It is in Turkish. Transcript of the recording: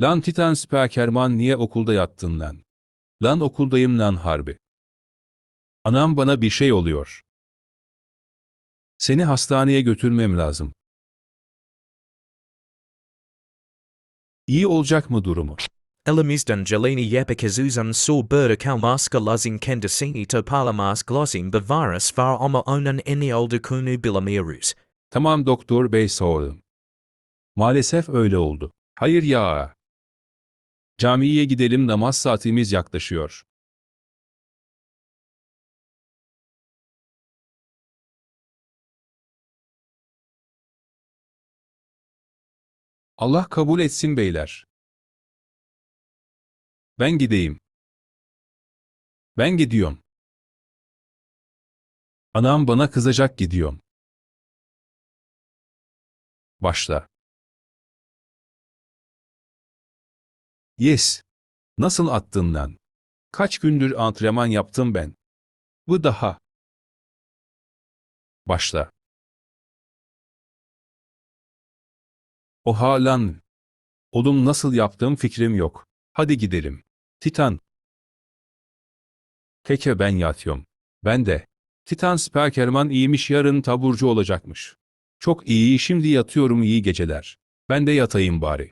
Lan Titan Spikerman niye okulda yattın lan? Lan okuldayım lan harbi. Anam bana bir şey oluyor. Seni hastaneye götürmem lazım. İyi olacak mı durumu? Elamizdan gelini yapakazuzan sur burda kalmaska lazin kendisini topalamas glossin bevaras var ama onan eni oldu kunu bilamiyoruz. Tamam doktor bey sağ olun. Maalesef öyle oldu. Hayır ya. Camiye gidelim namaz saatimiz yaklaşıyor. Allah kabul etsin beyler. Ben gideyim. Ben gidiyorum. Anam bana kızacak gidiyorum. Başla. Yes. Nasıl attın lan? Kaç gündür antrenman yaptım ben. Bu daha. Başla. Oha lan. Oğlum nasıl yaptığım fikrim yok. Hadi gidelim. Titan. Peki ben yatıyorum. Ben de. Titan Spikerman iyiymiş yarın taburcu olacakmış. Çok iyi şimdi yatıyorum iyi geceler. Ben de yatayım bari.